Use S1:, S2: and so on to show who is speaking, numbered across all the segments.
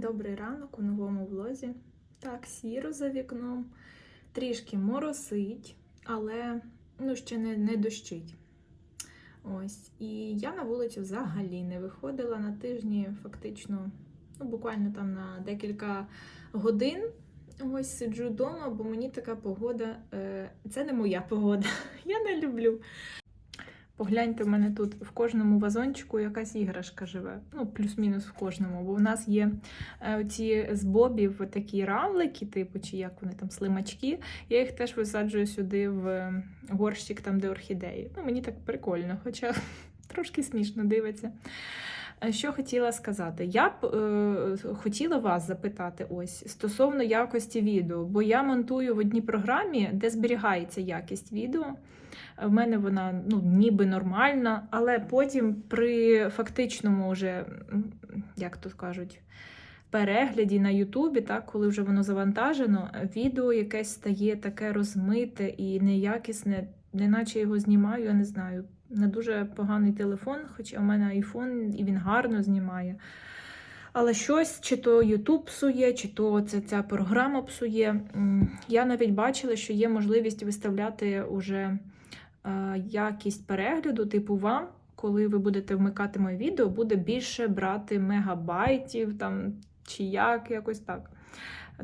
S1: Добрий ранок у новому влозі. Так, сіро за вікном, трішки моросить, але ну, ще не, не дощить. Ось. І я на вулицю взагалі не виходила на тижні, фактично, ну, буквально там на декілька годин. Ось сиджу вдома, бо мені така погода. Е, це не моя погода. Я не люблю. Погляньте, в мене тут в кожному вазончику якась іграшка живе. Ну, плюс-мінус в кожному. Бо в нас є е, ці з бобів такі равлики, типу, чи як вони там слимачки. Я їх теж висаджую сюди в е, горщик, там, де орхідеї. Ну, мені так прикольно, хоча трошки смішно дивиться. Що хотіла сказати? Я б е, хотіла вас запитати ось стосовно якості відео, бо я монтую в одній програмі, де зберігається якість відео. В мене вона ну, ніби нормальна, але потім при фактичному вже, як тут кажуть, перегляді на Ютубі, так, коли вже воно завантажено, відео якесь стає таке розмите і неякісне, неначе його знімаю, я не знаю. На дуже поганий телефон, хоча в мене айфон і він гарно знімає. Але щось, чи то YouTube псує, чи то це ця програма псує. Я навіть бачила, що є можливість виставляти уже е, якість перегляду, типу вам, коли ви будете вмикати моє відео, буде більше брати мегабайтів там, чи як, якось так.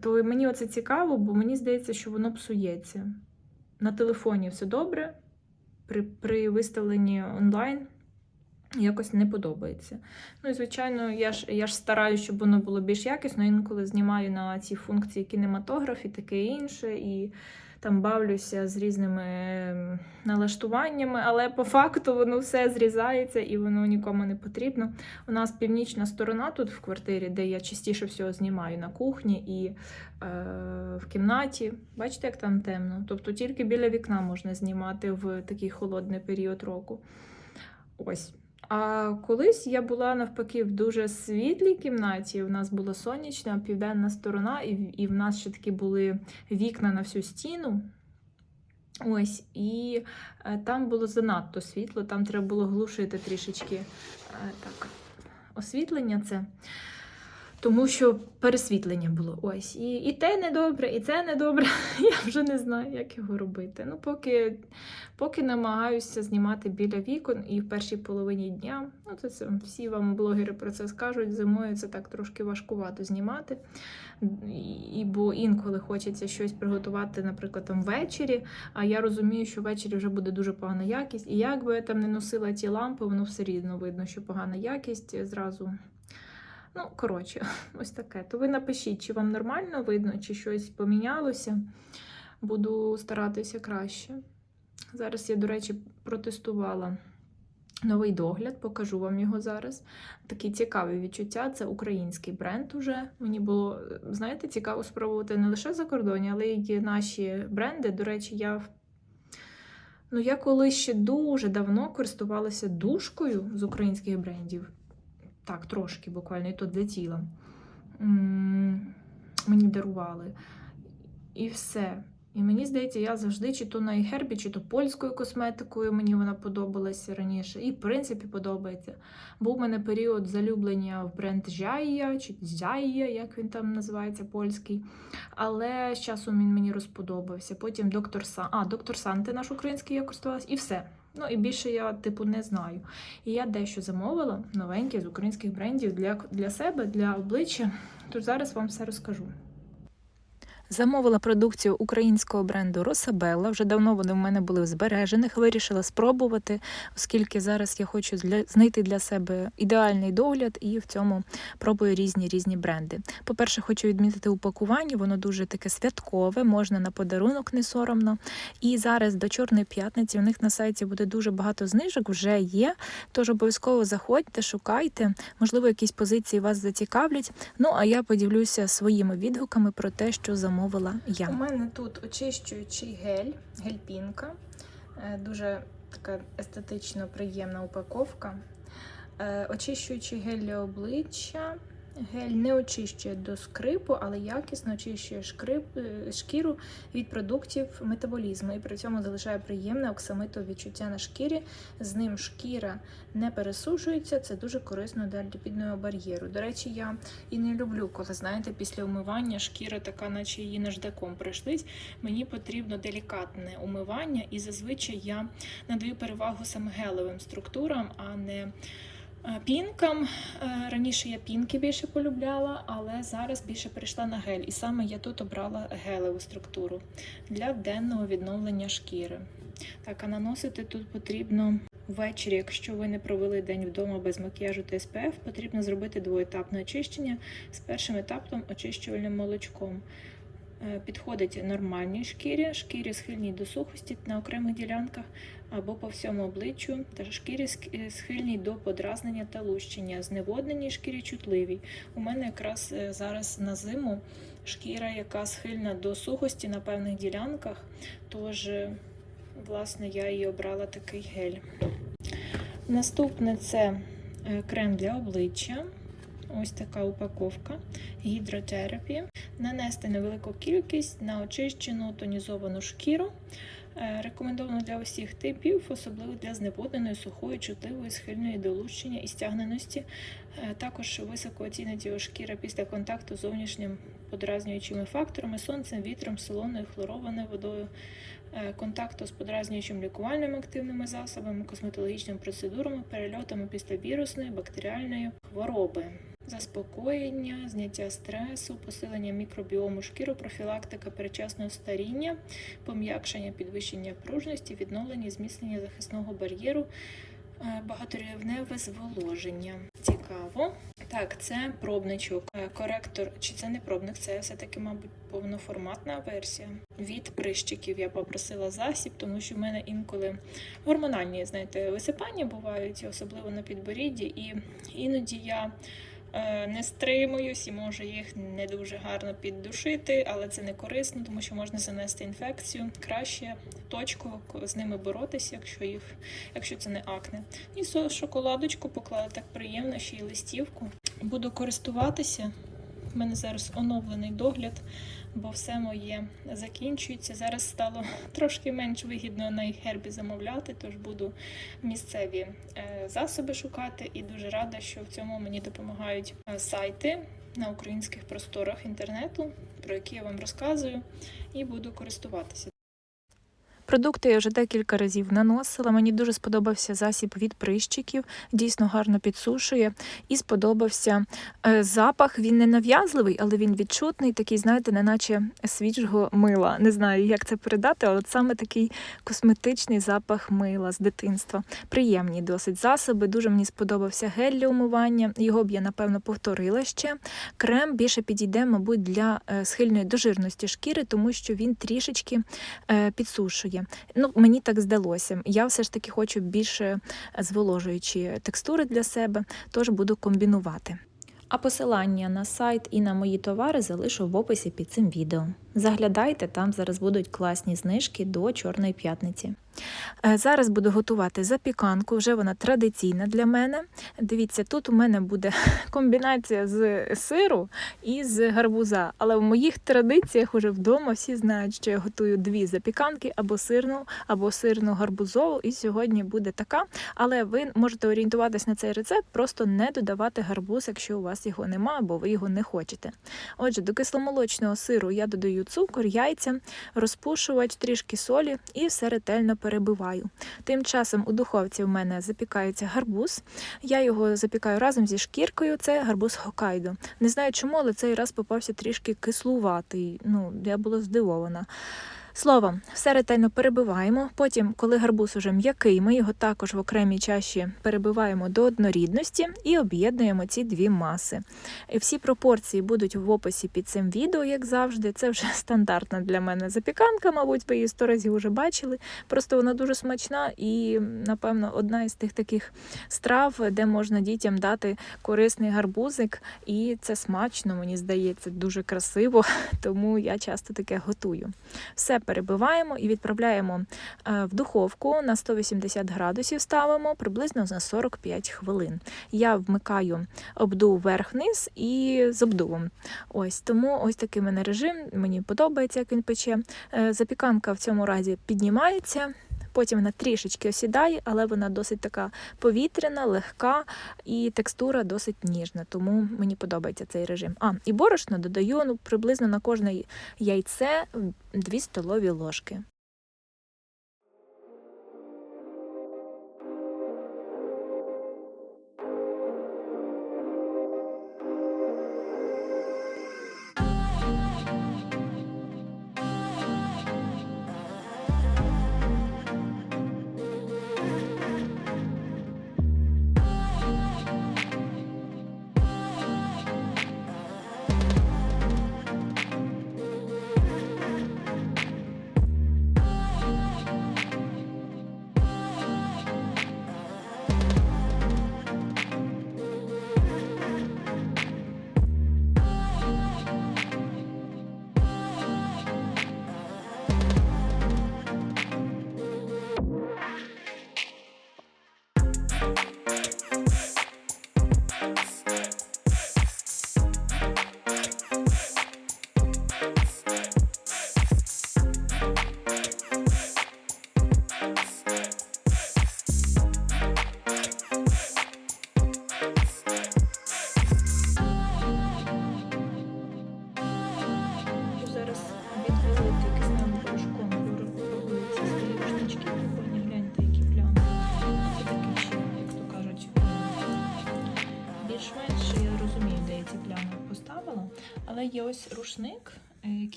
S1: То мені оце цікаво, бо мені здається, що воно псується. На телефоні все добре, при, при виставленні онлайн якось не подобається. Ну і звичайно, я ж я ж стараюся, щоб воно було більш якісно. Інколи знімаю на ці функції кінематограф і таке інше, і там бавлюся з різними ем, налаштуваннями, але по факту воно все зрізається і воно нікому не потрібно. У нас північна сторона тут в квартирі, де я частіше всього знімаю на кухні і е, в кімнаті. Бачите, як там темно? Тобто тільки біля вікна можна знімати в такий холодний період року. Ось. А колись я була навпаки в дуже світлій кімнаті. У нас була сонячна південна сторона, і, і в нас ще такі були вікна на всю стіну. Ось, і е, там було занадто світло, там треба було глушити трішечки е, так, освітлення це. Тому що пересвітлення було. Ось. І, і те недобре, і це недобре. Я вже не знаю, як його робити. Ну, поки Поки намагаюся знімати біля вікон і в першій половині дня, ну це, це всі вам блогери про це скажуть. Зимою це так трошки важкувато знімати. І, бо інколи хочеться щось приготувати, наприклад, там ввечері. А я розумію, що ввечері вже буде дуже погана якість. І як би я там не носила ті лампи, воно все рівно видно, що погана якість зразу. Ну, коротше, ось таке. То ви напишіть, чи вам нормально видно, чи щось помінялося. Буду старатися краще. Зараз я, до речі, протестувала новий догляд, покажу вам його зараз. Такі цікаві відчуття. Це український бренд уже. Мені було, знаєте, цікаво спробувати не лише за кордоні, але й наші бренди. До речі, я. Ну, я колись ще дуже давно користувалася душкою з українських брендів. Так, трошки буквально, і то для тіла. Мені дарували. І все. І мені здається, я завжди чи то на iHerb, чи то польською косметикою мені вона подобалася раніше. І в принципі подобається. Був у мене період залюблення в бренд Жая, чи Зяя, як він там називається, польський. Але з часом він мені розподобався. Потім доктор Сан. А, доктор Санте наш український я користувалася, і все. Ну і більше я, типу, не знаю. І я дещо замовила новеньке з українських брендів для, для себе, для обличчя. Тож зараз вам все розкажу. Замовила продукцію українського бренду Росабелла. Вже давно вони в мене були в збережених. Вирішила спробувати, оскільки зараз я хочу для, знайти для себе ідеальний догляд і в цьому пробую різні різні бренди. По-перше, хочу відмітити упакування, воно дуже таке святкове, можна на подарунок не соромно. І зараз до Чорної п'ятниці у них на сайті буде дуже багато знижок, вже є. Тож обов'язково заходьте, шукайте, можливо, якісь позиції вас зацікавлять. Ну а я поділюся своїми відгуками про те, що замовила я. У мене тут очищуючий гель, гель-пінка. Е, Дуже така естетично приємна упаковка. Е, Очищуючий гель для обличчя. Гель не очищує до скрипу, але якісно очищує шкрип, е, шкіру від продуктів метаболізму і при цьому залишає приємне оксамитове відчуття на шкірі. З ним шкіра не пересушується. Це дуже корисно для ліпідного бар'єру. До речі, я і не люблю, коли знаєте, після умивання шкіра така, наче її наждаком прийшлись. Мені потрібно делікатне умивання, і зазвичай я надаю перевагу саме гелевим структурам, а не Пінкам Е, раніше я пінки більше полюбляла, але зараз більше перейшла на гель. І саме я тут обрала гелеву структуру для денного відновлення шкіри. Так, а наносити тут потрібно ввечері, якщо ви не провели день вдома без макіяжу та SPF, потрібно зробити двоетапне очищення з першим етапом очищувальним молочком. Е, Підходить нормальній шкірі, шкірі схильній до сухості на окремих ділянках або по всьому обличчю, та шкірі е, схильній до подразнення та лущення, зневодненій шкірі чутливій. У мене якраз е, зараз на зиму шкіра, яка схильна до сухості на певних ділянках, тож, власне, я і обрала такий гель. Наступне це крем для обличчя. Ось така упаковка гідротерапі. Нанести невелику кількість на очищену тонізовану шкіру. Е, Рекомендовано для усіх типів, особливо для зневодненої, сухої, чутливої, схильної до лущення і стягненості. Е, Також високо оцінить його шкіра після контакту з зовнішнім подразнюючими факторами, сонцем, вітром, солоною, хлорованою водою, е, контакту з подразнюючим лікувальними активними засобами, косметологічними процедурами, перельотами після вірусної, бактеріальної хвороби. Заспокоєння, зняття стресу, посилення мікробіому шкіри, профілактика передчасного старіння, пом'якшення підвищення пружності, відновлення зміцнення захисного бар'єру, е, багаторівневе зволоження. Цікаво. Так, це пробничок, Е, коректор, чи це не пробник, це все-таки, мабуть, повноформатна версія. Від прищиків я попросила засіб, тому що в мене інколи гормональні, знаєте, висипання бувають, особливо на підборідді, і іноді я не стримуюсь і можу їх не дуже гарно піддушити, але це не корисно, тому що можна занести інфекцію. Краще точку з ними боротися, якщо їх, якщо це не акне. І шоколадочку поклала так приємно, ще й листівку. Буду користуватися. У мене зараз оновлений догляд, бо все моє закінчується. Зараз стало трошки менш вигідно на гербі замовляти, тож буду місцеві е, засоби шукати. І дуже рада, що в цьому мені допомагають е, сайти на українських просторах інтернету, про які я вам розказую, і буду користуватися. Продукти я вже декілька разів наносила. Мені дуже сподобався засіб від прищиків, дійсно гарно підсушує. І сподобався е, запах. Він не нав'язливий, але він відчутний, такий, знаєте, неначе свіжого мила. Не знаю, як це передати, але саме такий косметичний запах мила з дитинства. Приємні досить засоби. Дуже мені сподобався гель для умивання. Його б я, напевно, повторила ще. Крем більше підійде, мабуть, для е, схильної до жирності шкіри, тому що він трішечки е, підсушує. Ну, мені так здалося. Я все ж таки хочу більше зволожуючі текстури для себе, тож буду комбінувати. А посилання на сайт і на мої товари залишу в описі під цим відео. Заглядайте, там зараз будуть класні знижки до Чорної п'ятниці. Е, Зараз буду готувати запіканку, вже вона традиційна для мене. Дивіться, тут у мене буде комбінація з сиру і з гарбуза. Але в моїх традиціях уже вдома всі знають, що я готую дві запіканки або сирну, або сирну гарбузову. І сьогодні буде така. Але ви можете орієнтуватись на цей рецепт, просто не додавати гарбуз, якщо у вас його немає, або ви його не хочете. Отже, до кисломолочного сиру я додаю цукор, яйця, розпушувач, трішки солі і все ретельно перебиваю. Тим часом у духовці в мене запікається гарбуз. Я його запікаю разом зі шкіркою. Це гарбуз Хокайдо. Не знаю чому, але цей раз попався трішки кислуватий. Ну, я була здивована. Словом, все ретельно перебиваємо. Потім, коли гарбуз уже м'який, ми його також в окремій чаші перебиваємо до однорідності і об'єднуємо ці дві маси. Всі пропорції будуть в описі під цим відео, як завжди. Це вже стандартна для мене запіканка, мабуть, ви її сто разів вже бачили. Просто вона дуже смачна і, напевно, одна із тих таких страв, де можна дітям дати корисний гарбузик, і це смачно, мені здається, дуже красиво, тому я часто таке готую. Все перебиваємо і відправляємо е, в духовку на 180 градусів ставимо приблизно за 45 хвилин. Я вмикаю обдув верх-низ і з обдувом. Ось тому ось такий мене режим. Мені подобається, як він пече. Е, Запіканка в цьому разі піднімається. Потім вона трішечки осідає, але вона досить така повітряна, легка і текстура досить ніжна. Тому мені подобається цей режим. А, і борошно додаю ну, приблизно на кожне яйце 2 столові ложки.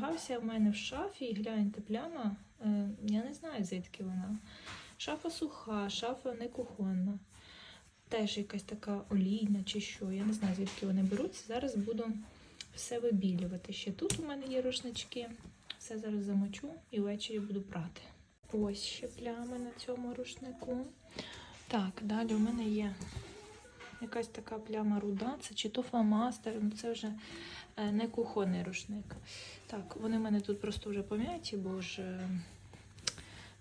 S2: Зберігався в мене в шафі. І гляньте, пляма. е, Я не знаю, звідки вона. Шафа суха, шафа не кухонна. Теж якась така олійна чи що. Я не знаю, звідки вони беруться. Зараз буду все вибілювати. Ще тут у мене є рушнички. Все зараз замочу і ввечері буду прати. Ось ще плями на цьому рушнику. Так, далі у мене є якась така пляма руда. Це чи то фломастер, ну це вже е, не кухонний рушник. Так, вони в мене тут просто вже пом'яті, бо ж е,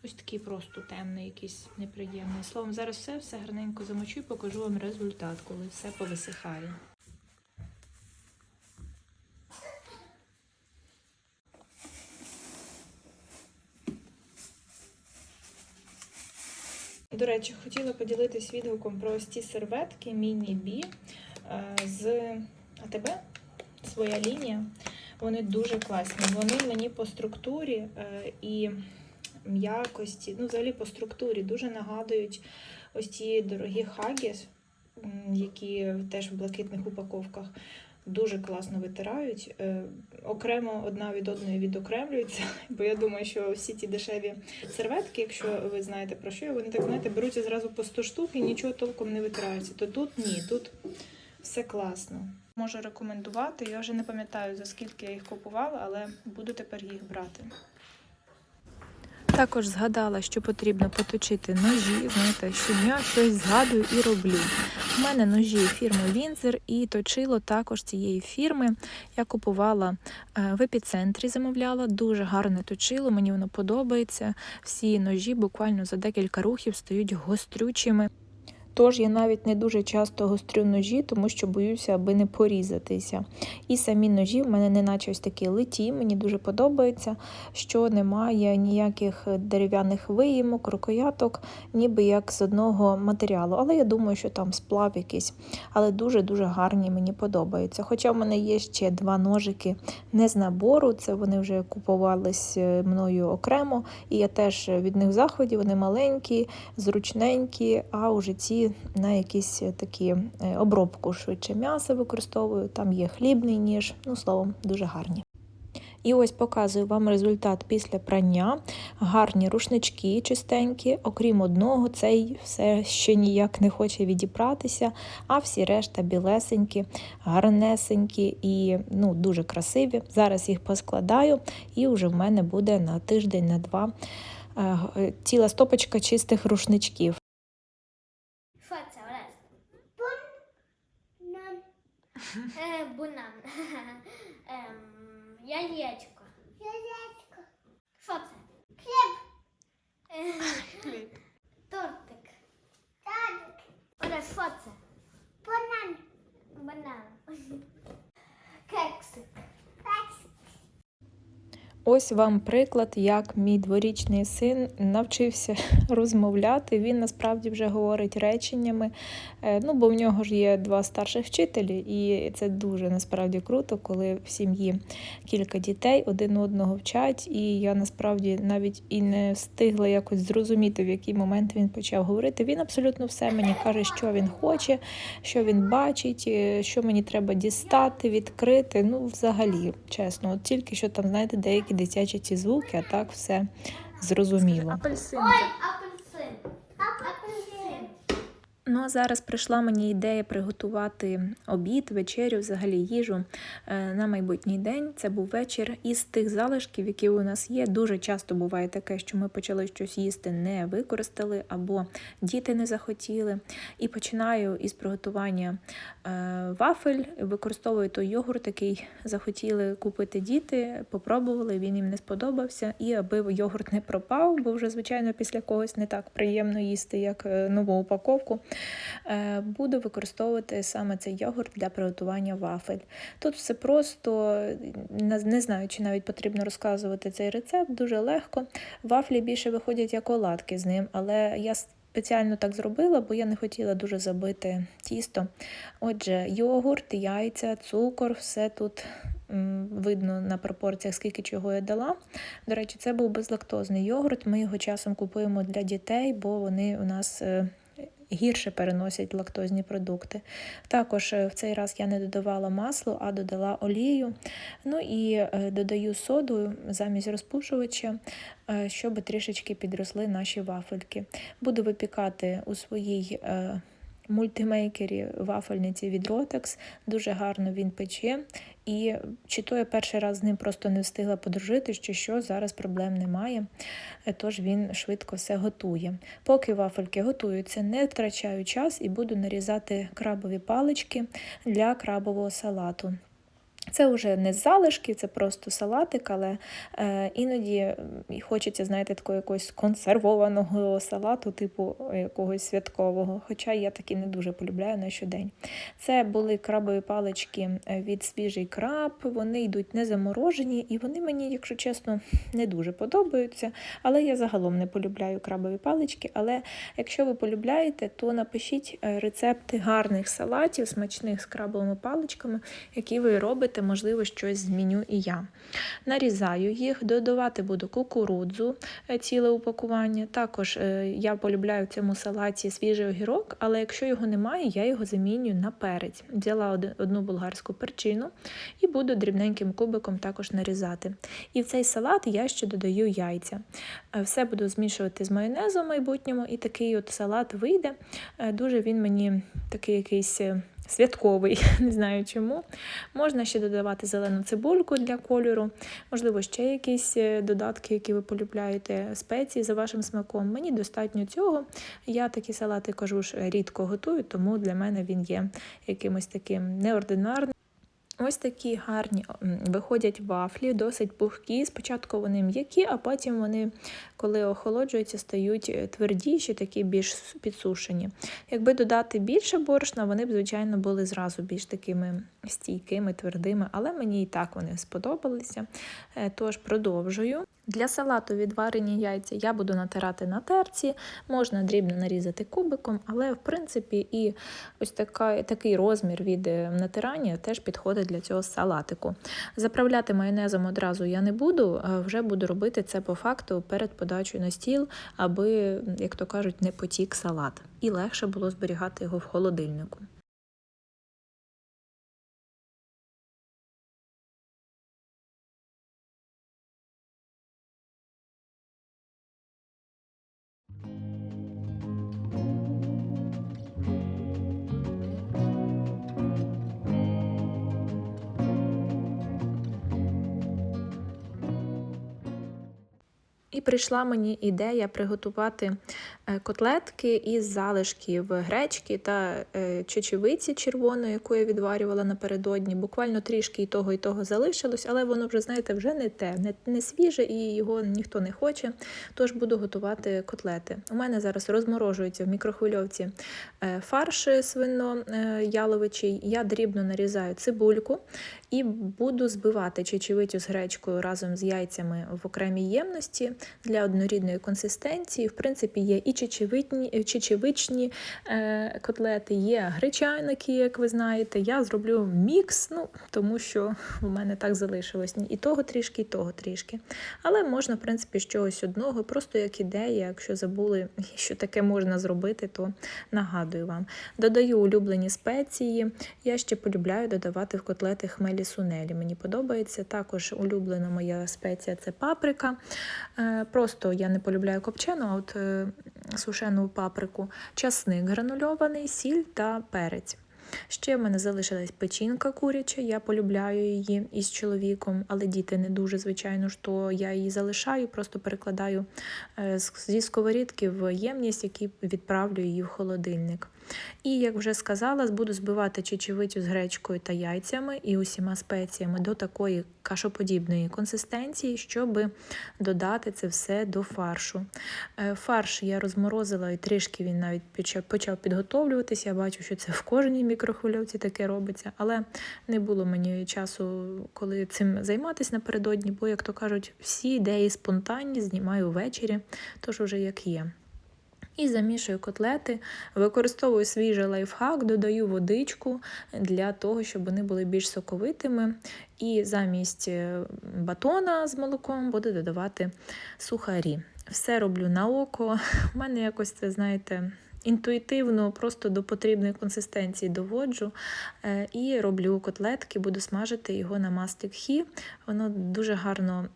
S2: ось такий просто темний, якийсь неприємний. Словом, зараз все, все гарненько замочу і покажу вам результат, коли все повисихає. До речі, хотіла поділитись відгуком про ось ці серветки Міні Бі з АТБ. Своя лінія. Вони дуже класні. Вони мені по структурі е, і м'якості, ну, взагалі по структурі дуже нагадують ось ці дорогі хагіс, які теж в блакитних упаковках дуже класно витирають. Е, Окремо одна від одної відокремлюються, бо я думаю, що всі ті дешеві серветки, якщо ви знаєте про що, вони так знаєте, беруться зразу по 100 штук і нічого толком не витираються. То тут ні, тут все класно. Можу рекомендувати. Я вже не пам'ятаю за скільки я їх купувала, але буду тепер їх брати.
S1: Також згадала, що потрібно поточити ножі. Знаєте, щодня щось згадую і роблю. У мене ножі фірми Вінзер і точило також цієї фірми. Я купувала е, в епіцентрі, замовляла дуже гарне точило. Мені воно подобається. Всі ножі буквально за декілька рухів стають гострючими. Тож я навіть не дуже часто гострю ножі, тому що боюся, аби не порізатися. І самі ножі в мене не наче ось такі литі, мені дуже подобається, що немає ніяких дерев'яних виїмок, рукояток, ніби як з одного матеріалу. Але я думаю, що там сплав якийсь. Але дуже-дуже гарні мені подобаються. Хоча в мене є ще два ножики не з набору, це вони вже купувались е, мною окремо, і я теж від них в заході, вони маленькі, зручненькі, а уже ці на якісь такі е, обробку швидше м'яса використовую. Там є хлібний ніж, ну словом, дуже гарні. І ось показую вам результат після прання. Гарні рушнички чистенькі, окрім одного, цей все ще ніяк не хоче відібратися, а всі решта білесенькі, гарнесенькі і ну, дуже красиві. Зараз їх поскладаю, і вже в мене буде на тиждень, на два е, е, ціла стопочка чистих рушничків.
S3: Що це, Орес? Банан. Е, банан. Ем, яєчко. Яєчко. Що це? Хліб. Тортик. Тортик. Оля, що це? Банан.
S1: Ось вам приклад, як мій дворічний син навчився розмовляти. Він насправді вже говорить реченнями. Е, Ну, бо в нього ж є два старших вчителі, і це дуже насправді круто, коли в сім'ї кілька дітей один одного вчать. І я насправді навіть і не встигла якось зрозуміти, в який момент він почав говорити. Він абсолютно все мені каже, що він хоче, що він бачить, е, що мені треба дістати, відкрити. Ну, взагалі, чесно, от тільки що там, знаєте, деякі дитячі ці звуки, а так все зрозуміло.
S4: Апельсин.
S3: Ой, апельсин. Апельсин.
S1: Ну а зараз прийшла мені ідея приготувати обід, вечерю, взагалі їжу е, на майбутній день. Це був вечір із тих залишків, які у нас є. Дуже часто буває таке, що ми почали щось їсти, не використали або діти не захотіли. І починаю із приготування е, вафель. Використовую той йогурт, який захотіли купити діти, попробували, він їм не сподобався. І аби йогурт не пропав, бо вже, звичайно, після когось не так приємно їсти, як е, нову упаковку. Е, Буду використовувати саме цей йогурт для приготування вафель. Тут все просто, не не знаю, чи навіть потрібно розказувати цей рецепт, дуже легко. Вафлі більше виходять як оладки з ним, але я спеціально так зробила, бо я не хотіла дуже забити тісто. Отже, йогурт, яйця, цукор, все тут видно на пропорціях, скільки чого я дала. До речі, це був безлактозний йогурт. Ми його часом купуємо для дітей, бо вони у нас. Гірше переносять лактозні продукти. Також е, в цей раз я не додавала масло, а додала олію. Ну і е, додаю соду замість розпушувача, е, щоб трішечки підросли наші вафельки. Буду випікати у своїй мультимейкері вафельниці від Rotex. Дуже гарно він пече. І чи то я перший раз з ним просто не встигла подружити, чи що, зараз проблем немає. Е, Тож він швидко все готує. Поки вафельки готуються, не втрачаю час і буду нарізати крабові палички для крабового салату. Це вже не залишки, це просто салатик, але е, іноді хочеться, знаєте, такого якогось консервованого салату, типу якогось святкового. Хоча я такі не дуже полюбляю на щодень. Це були крабові палички е, від свіжий краб. Вони йдуть не заморожені, і вони мені, якщо чесно, не дуже подобаються. Але я загалом не полюбляю крабові палички. Але якщо ви полюбляєте, то напишіть е, рецепти гарних салатів, смачних з крабовими паличками, які ви робите, можливо, щось зміню і я. Нарізаю їх, додавати буду кукурудзу, е, ціле упакування. Також е, я полюбляю в цьому салаті свіжий огірок, але якщо його немає, я його замінюю на перець. Взяла одну болгарську перчину і буду дрібненьким кубиком також нарізати. І в цей салат я ще додаю яйця. Е, Все буду змішувати з майонезом в майбутньому, і такий от салат вийде. Дуже він мені такий якийсь. Святковий, не знаю чому. Можна ще додавати зелену цибульку для кольору, можливо, ще якісь е, додатки, які ви полюбляєте, спеції за вашим смаком. Мені достатньо цього. Я такі салати кажу ж рідко готую, тому для мене він є якимось таким неординарним. Ось такі гарні виходять вафлі, досить пухкі. Спочатку вони м'які, а потім вони, коли охолоджуються, стають е, твердіші, такі більш підсушені. Якби додати більше борошна, вони б, звичайно, були зразу більш такими стійкими, твердими, але мені і так вони сподобалися. Е, Тож продовжую. Для салату відварені яйця я буду натирати на терці, можна дрібно нарізати кубиком, але в принципі і ось така, такий розмір від е, натирання теж підходить для цього салатику. Заправляти майонезом одразу я не буду, вже буду робити це по факту перед подачею на стіл, аби, як то кажуть, не потік салат. І легше було зберігати його в холодильнику. І прийшла мені ідея приготувати е, котлетки із залишків гречки та е, чечевиці червоної, яку я відварювала напередодні. Буквально трішки і того, і того залишилось, але воно вже, знаєте, вже не те, не, не свіже і його ніхто не хоче. Тож буду готувати котлети. У мене зараз розморожується в мікрохвильовці е, фарш свино е, яловичий. Я дрібно нарізаю цибульку і буду збивати чечевицю з гречкою разом з яйцями в окремій ємності для однорідної консистенції. В принципі, є і чечевичні, чечевичні е, котлети, є гречаники, як ви знаєте. Я зроблю мікс, ну, тому що у мене так залишилось. І того трішки, і того трішки. Але можна, в принципі, з чогось одного, просто як ідея, якщо забули, що таке можна зробити, то нагадую вам. Додаю улюблені спеції. Я ще полюбляю додавати в котлети хмелі сунелі. Мені подобається. Також улюблена моя спеція це паприка. Е, Просто я не полюбляю копчену, а от е, сушену паприку, часник гранульований, сіль та перець. Ще в мене залишилась печінка куряча, я полюбляю її із чоловіком, але діти не дуже, звичайно то я її залишаю, просто перекладаю е, зі сковорідки в ємність, які відправлю її в холодильник. І, як вже сказала, буду збивати чечевицю з гречкою та яйцями і усіма спеціями до такої кашоподібної консистенції, щоб додати це все до фаршу. Е, Фарш я розморозила і трішки він навіть почав, підготовлюватися. Я бачу, що це в кожній мікрохвильовці таке робиться, але не було мені часу, коли цим займатися напередодні, бо, як то кажуть, всі ідеї спонтанні знімаю ввечері, тож уже як є. І замішую котлети, використовую свіжий лайфхак, додаю водичку для того, щоб вони були більш соковитими. І замість е, батона з молоком буду додавати сухарі. Все роблю на око. У мене якось це, знаєте, інтуїтивно, просто до потрібної консистенції доводжу. Е, І роблю котлетки, буду смажити його на маслі кхі. Воно дуже гарно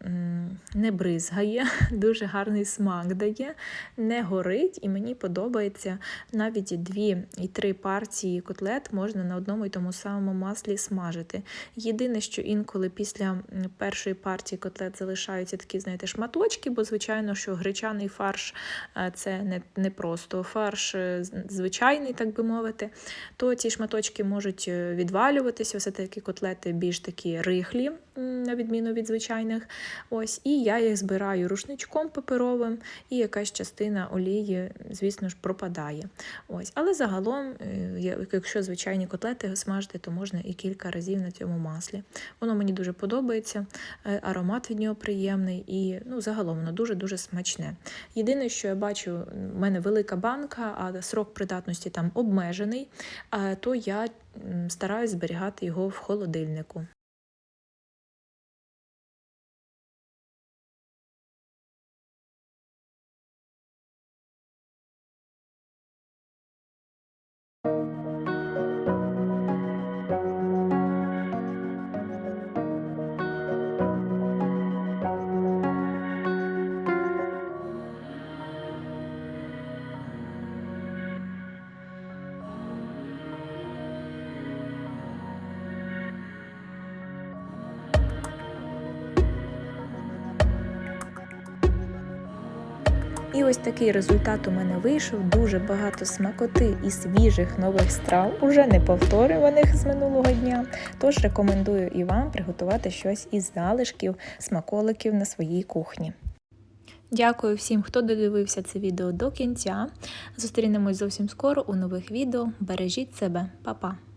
S1: не бризгає, дуже гарний смак дає, не горить, і мені подобається навіть дві і три партії котлет можна на одному і тому самому маслі смажити. Єдине, що інколи після першої партії котлет залишаються такі, знаєте, шматочки, бо звичайно, що гречаний фарш е, це не, не просто фарш е, звичайний, так би мовити, то ці шматочки можуть е, відвалюватися. Все таки котлети більш такі рихлі, на відміну від звичайних. Ось, і я їх збираю рушничком паперовим, і якась частина олії, звісно ж, пропадає. Ось. Але загалом, е, якщо звичайні котлети смажити, то можна і кілька разів на цьому маслі. Воно мені дуже подобається, аромат від нього приємний і ну, загалом воно дуже-дуже смачне. Єдине, що я бачу, в мене велика банка, а срок придатності там обмежений, то я стараюсь зберігати його в холодильнику. Ось такий результат у мене вийшов. Дуже багато смакоти і свіжих нових страв, уже не повторюваних з минулого дня. Тож рекомендую і вам приготувати щось із залишків смаколиків на своїй кухні. Дякую всім, хто додивився це відео до кінця. Зустрінемось зовсім скоро у нових відео. Бережіть себе, Па-па!